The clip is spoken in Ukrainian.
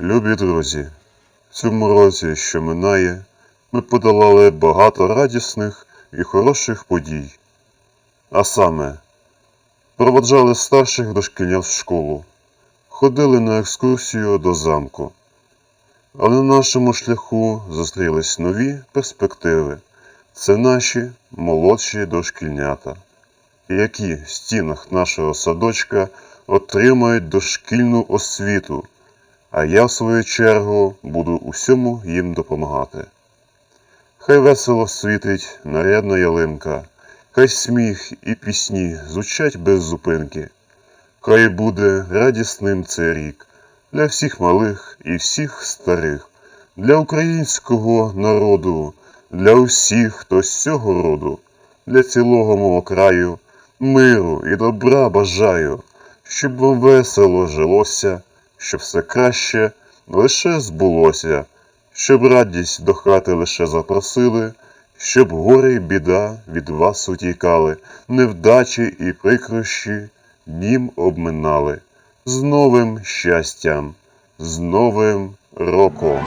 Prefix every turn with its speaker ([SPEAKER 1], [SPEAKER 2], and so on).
[SPEAKER 1] Любі друзі, в цьому році, що минає, ми подолали багато радісних і хороших подій. А саме, проводжали старших дошкільнят в школу, ходили на екскурсію до замку. Але на нашому шляху зустрілись нові перспективи. Це наші молодші дошкільнята, які в стінах нашого садочка отримають дошкільну освіту а я, в свою чергу, буду усьому їм допомагати. Хай весело світить нарядна ялинка, хай сміх і пісні звучать без зупинки. Хай буде радісним цей рік для всіх малих і всіх старих, для українського народу, для усіх, хто з цього роду, для цілого мого краю, миру і добра бажаю, щоб вам весело жилося щоб все краще лише збулося, щоб радість до хати лише запросили, щоб горе й біда від вас утікали, невдачі і прикрощі днім обминали. З новим щастям, з новим роком.